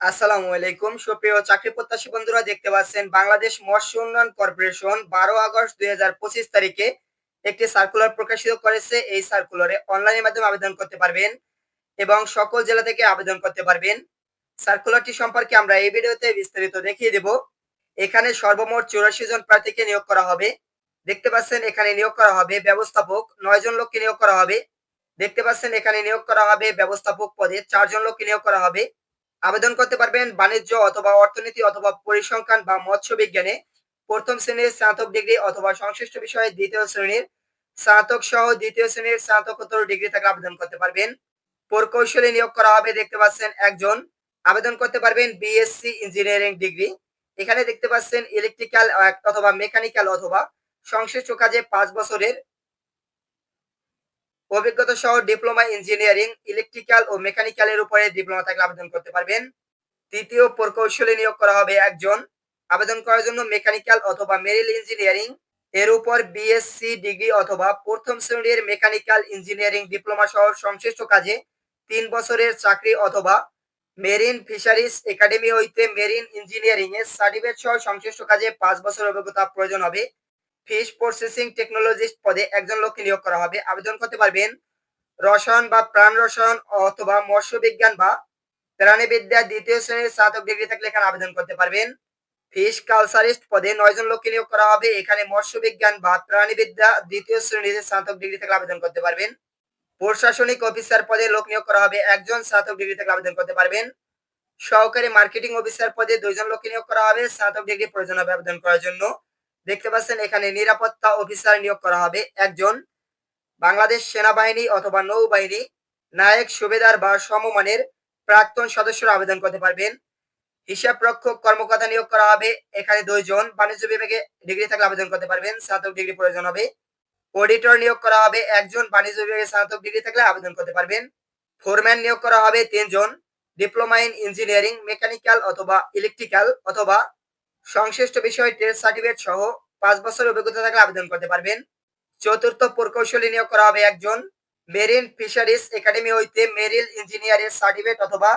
আসসালামু আলাইকুম। সুপ্রিয় চাকরি প্রত্যাশী বন্ধুরা, দেখতে পাচ্ছেন বাংলাদেশ মৎস্য উন্নয়ন কর্পোরেশন বারো আগস্ট দুই হাজার পঁচিশ তারিখে একটি সার্কুলার প্রকাশিত করেছে। এই সার্কুলারে অনলাইনের মাধ্যমে আবেদন করতে পারবেন এবং সকল জেলা থেকে আবেদন করতে পারবেন। সার্কুলারটি সম্পর্কে আমরা এই ভিডিওতে বিস্তারিত দেখিয়ে দেব। এখানে সর্বমোট চৌরাশি জন প্রার্থীকে নিয়োগ করা হবে। দেখতে পাচ্ছেন এখানে নিয়োগ করা হবে ব্যবস্থাপক নয় জন লোককে নিয়োগ করা হবে। দেখতে পাচ্ছেন এখানে নিয়োগ করা হবে ব্যবস্থাপক পদে চারজন লোককে নিয়োগ করা হবে। আবেদন করতে পারবেন বাণিজ্য অথবা অর্থনীতি অথবা পরিসংখ্যান বা মৎস্য বিজ্ঞানে প্রথম শ্রেণির স্নাতক ডিগ্রি অথবা সংশ্লিষ্ট বিষয়ে দ্বিতীয় শ্রেণির স্নাতক সহ দ্বিতীয় শ্রেণির স্নাতকোত্তর ডিগ্রি থেকে আবেদন করতে পারবেন। প্রকৌশলী নিয়োগ করা হবে, দেখতে পাচ্ছেন একজন। আবেদন করতে পারবেন বিএসসি ইঞ্জিনিয়ারিং ডিগ্রি। এখানে দেখতে পাচ্ছেন ইলেকট্রিক্যাল অথবা মেকানিক্যাল অথবা সংশ্লিষ্ট কাজে পাঁচ বছরের অভিজ্ঞতা সহ ডিপ্লোমা ইঞ্জিনিয়ারিং, ইলেকট্রিক্যাল ও মেকানিক্যালের উপরে ডিপ্লোমা থাকলে আবেদন করতে পারবেন। তৃতীয় প্রকৌশলী নিয়োগ করা হবে একজন। আবেদন করার জন্য মেকানিক্যাল অথবা মেরিল ইঞ্জিনিয়ারিং, এর উপর বিএসসি ডিগ্রি অথবা প্রথম শ্রেণির মেকানিক্যাল ইঞ্জিনিয়ারিং ডিপ্লোমা সহ সংশ্লিষ্ট কাজে তিন বছরের চাকরি অথবা মেরিন ফিশারিজ একাডেমি হইতে মেরিন ইঞ্জিনিয়ারিং এর সার্টিফিকেট সহ সংশ্লিষ্ট কাজে পাঁচ বছর অভিজ্ঞতা প্রয়োজন হবে। ফিশ প্রসেসিং টেকনোলজিস্ট পদে একজন লোককে নিয়োগ করা হবে। আবেদন করতে পারবেন রসায়ন বা প্রাণ রসায়ন অথবা মৎস্য বিজ্ঞান বা প্রাণীবিদ্যা দ্বিতীয় শ্রেণির স্নাতক ডিগ্রি থাকলে এখানে আবেদন করতে পারবেন। ফিশ কালচারিস্ট পদে নয়জন লোককে নিয়োগ করা হবে। এখানে মৎস্য বিজ্ঞান বা প্রাণীবিদ্যা দ্বিতীয় শ্রেণির স্নাতক ডিগ্রি থেকে আবেদন করতে পারবেন। প্রশাসনিক অফিসার পদে লোক নিয়োগ করা হবে। একজন স্নাতক ডিগ্রি থেকে আবেদন করতে পারবেন। সহকারী মার্কেটিং অফিসার পদে দুইজন লোককে নিয়োগ করা হবে। স্নাতক ডিগ্রি প্রয়োজন হবে আবেদন করার জন্য। দেখতে পাচ্ছেন, এখানে নিরাপত্তা অফিসার নিয়োগ করা হবে। একজন বাংলাদেশ সেনাবাহিনী অথবা নৌবাহিনী, নায়ক, সুবেদার বা সমমানের প্রাক্তন সদস্যরা আবেদন করতে পারবেন। হিসাব রক্ষক কর্মকর্তা নিয়োগ করা হবে। এখানে দুইজন বাণিজ্য বিভাগে ডিগ্রি থাকলে আবেদন করতে পারবেন, স্নাতক ডিগ্রি প্রয়োজন হবে। অডিটর নিয়োগ করা হবে। একজন বাণিজ্য বিভাগে স্নাতক ডিগ্রি থাকলে আবেদন করতে পারবেন। ফোরম্যান নিয়োগ করা হবে। তিনজন ডিপ্লোমা ইন ইঞ্জিনিয়ারিং, মেকানিক্যাল অথবা ইলেকট্রিক্যাল অথবা সংশ্লিষ্ট বিষয় ট্রেড সার্টিফিকেট সহ পাঁচ বছর অভিজ্ঞতা থাকলে আবেদন করতে পারবেন। চতুর্থ প্রকৌশলী নিয়োগ করা হবে একজন মেরিন ফিশারিজ একাডেমি হইতে মেরিল ইঞ্জিনিয়ারের সার্টিফিকেট অথবা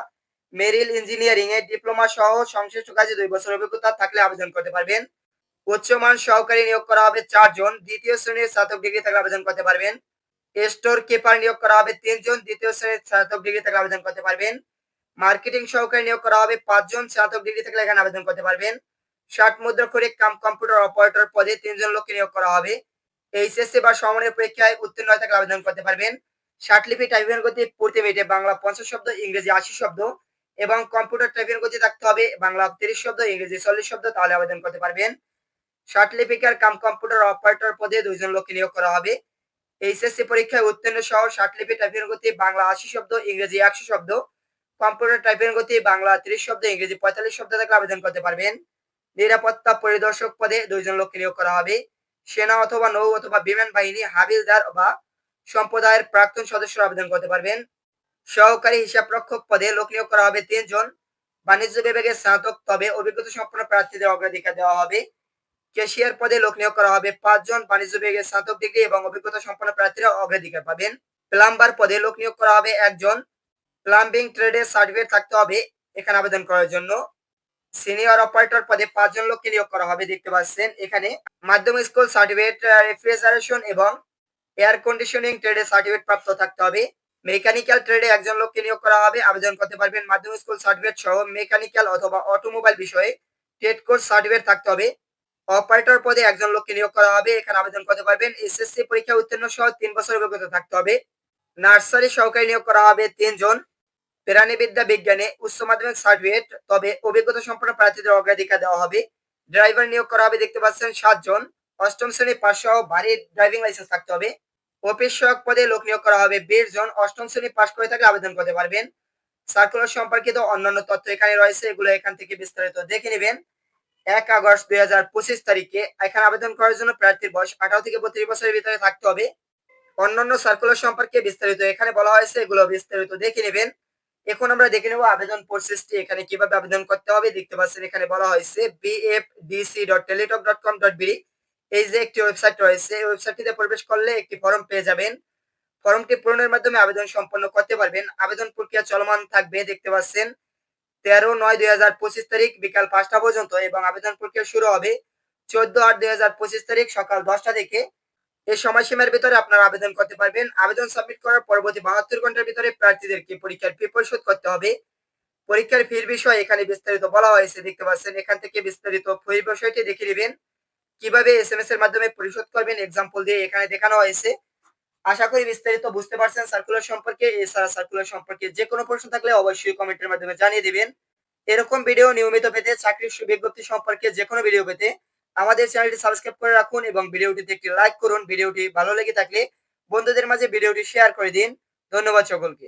মেরিল ইঞ্জিনিয়ারিং এর ডিপ্লোমা সহ সংশ্লিষ্ট কাজে দুই বছর অভিজ্ঞতা থাকলে আবেদন করতে পারবেন। উচ্চমান সহকারী নিয়োগ করা হবে চারজন, দ্বিতীয় শ্রেণির স্নাতক ডিগ্রি থাকলে আবেদন করতে পারবেন। স্টোর কিপার নিয়োগ করা হবে তিনজন, দ্বিতীয় শ্রেণির স্নাতক ডিগ্রি থাকলে আবেদন করতে পারবেন। মার্কেটিং সহকারী নিয়োগ করা হবে পাঁচজন, স্নাতক ডিগ্রি থাকলে এখানে আবেদন করতে পারবেন। ষাট মুদ্রা করে কাম কম্পিউটার অপারেটর পদে তিনজন লোককে নিয়োগ করা হবে। এইচএসসি বা সমানের পরীক্ষায় উত্তীর্ণ হয়ে থাকলে আবেদন করতে পারবেন। ষাট লিপি টাইপিং গতি প্রতি মিনিটে বাংলা পঞ্চাশ শব্দ, ইংরেজি আশি শব্দ এবং কম্পিউটার টাইপিং গতি থাকতে হবে বাংলা তিরিশ শব্দ, ইংরেজি চল্লিশ শব্দ, তাহলে আবেদন করতে পারবেন। ষাট লিপিকার কাম কম্পিউটার অপারেটর পদে দুইজন লোককে নিয়োগ করা হবে। এইচএসসি পরীক্ষায় উত্তীর্ণ সহ ষাট লিপি টাইপিং গতি বাংলা আশি শব্দ, ইংরেজি একশো শব্দ। কম্পিউটার টাইপিং গতি বাংলা তিরিশ শব্দ, ইংরেজি পঁয়তাল্লিশ শব্দ থাকলে আবেদন করতে পারবেন। নিরাপত্তা পরিদর্শক পদে দুইজন লোককে নিয়োগ করা হবে। সেনা অথবা নৌ অথবা বিমান বাহিনী, হাবিলদার বা সম্প্রদায়ের প্রাক্তন সদস্যরা আবেদন করতে পারবেন। সহকারী হিসাব রক্ষক পদে লোক নিয়োগ করা হবে তিনজন। বাণিজ্য বিভাগের স্নাতক, তবে অভিজ্ঞতা সম্পন্ন প্রার্থীদের অগ্রাধিকার দেওয়া হবে। ক্যাশিয়ার পদে লোক নিয়োগ করা হবে পাঁচজন। বাণিজ্য বিভাগের স্নাতক ডিগ্রি এবং অভিজ্ঞতা সম্পন্ন প্রার্থীরা অগ্রাধিকার পাবেন। প্লাম্বার পদে লোক নিয়োগ করা হবে একজন। প্লাম্বিং ট্রেডের সার্টিফিকেট থাকতে হবে এখানে আবেদন করার জন্য। সিনিয়র অপারেটর পদে পাঁচজন লোককে নিয়োগ করা হবে, দেখতে পাচ্ছেন। এখানে মাধ্যমিক স্কুল সার্টিফিকেট রেফ্রিজারেশন এবং এয়ার কন্ডিশনিং ট্রেডে সার্টিফিকেট প্রাপ্ত থাকতে হবে। মেকানিক্যাল ট্রেডে একজন লোককে নিয়োগ করা হবে। আবেদন করতে পারবেন মাধ্যমিক স্কুল সার্টিফিকেট সহ মেকানিক্যাল অথবা অটোমোবাইল বিষয়ে ট্রেড কোর্স সার্টিফিকেট থাকতে হবে। অপারেটর পদে একজন লোককে নিয়োগ করা হবে। এখানে আবেদন করতে পারবেন এসএসসি পরীক্ষা উত্তীর্ণ সহ তিন বছর অভিজ্ঞতা থাকতে হবে। নার্সারি সহকারী নিয়োগ করা হবে তিনজন। প্রাণীবিদ্যা বিজ্ঞানে উচ্চ মাধ্যমিক সার্টিফিকেট তবে অভিজ্ঞতা সম্পন্ন প্রার্থীদের অগ্রাধিকার দেওয়া হবে। ড্রাইভার নিয়োগ করা হবে, দেখতে পাচ্ছেন সাতজন অষ্টম শ্রেণি পাশ সহ ভারী ড্রাইভিং লাইসেন্স থাকতে হবে। অফিস সহায়ক পদে লোক নিয়োগ করা হবে বিশ জন। অষ্টম শ্রেণি পাশ করে থাকলে আবেদন করতে পারবেন। সার্কুলার সম্পর্কিত অন্যান্য তথ্য এখানে রয়েছে, এগুলো এখান থেকে বিস্তারিত দেখে নেবেন। এক আগস্ট দুই হাজার পঁচিশ তারিখে এখানে আবেদন করার জন্য প্রার্থীর বয়স আঠারো থেকে বত্রিশ বছরের ভিতরে থাকতে হবে। অন্যান্য সার্কুলার সম্পর্কে বিস্তারিত এখানে বলা হয়েছে, এগুলো বিস্তারিত দেখে নেবেন। এখন আমরা দেখে নেব আবেদন প্রসেসটি এখানে কীভাবে আবেদন করতে হবে। দেখতে পাচ্ছেন এখানে বলা হয়েছে BFDC dot Teletalk dot com dot এই যে একটি ওয়েবসাইট রয়েছে, এই ওয়েবসাইটটিতে প্রবেশ করলে একটি ফর্ম পেয়ে যাবেন। ফর্মটি পূরণের মাধ্যমে আবেদন সম্পন্ন করতে পারবেন। আবেদন প্রক্রিয়া চলমান থাকবে, দেখতে পাচ্ছেন, তেরো নয় দুই হাজার পঁচিশ তারিখ বিকাল পাঁচটা পর্যন্ত এবং আবেদন প্রক্রিয়া শুরু হবে চোদ্দ আট দুই হাজার পঁচিশ তারিখ সকাল দশটা থেকে। এই সময়সীমার ভিতরে আপনারা আবেদন করতে পারবেন। আবেদন সাবমিট করার পরবর্তী বাহাত্তর ঘণ্টার ভিতরে প্রার্থীদেরকে পরীক্ষার ফি পরিশোধ করতে হবে। পরীক্ষার ফির বিষয়ে এখানে বিস্তারিত বলা হয়েছে, দেখতে পাচ্ছেন, এখান থেকে বিস্তারিত ফির বিষয়টি দেখে নেবেন কীভাবে এস এম এস এর মাধ্যমে পরিশোধ করবেন এক্সাম্পল দিয়ে এখানে দেখানো হয়েছে। আশা করি বিস্তারিত বুঝতে পারছেন। সার্কুলার সম্পর্কে, এছাড়া সার্কুলার সম্পর্কে যে কোনো প্রশ্ন থাকলে অবশ্যই কমেন্টের মাধ্যমে জানিয়ে দিবেন। এরকম ভিডিও নিয়মিত পেতে, চাকরির সুবিজ্ঞপ্তি সম্পর্কে যে কোনো ভিডিও পেতে আমাদের চ্যানেলটি সাবস্ক্রাইব করে রাখুন এবং ভিডিওটিতে একটি লাইক করুন। ভিডিওটি ভালো লেগে থাকলে বন্ধুদের মাঝে ভিডিওটি শেয়ার করে দিন। ধন্যবাদ সকলকে।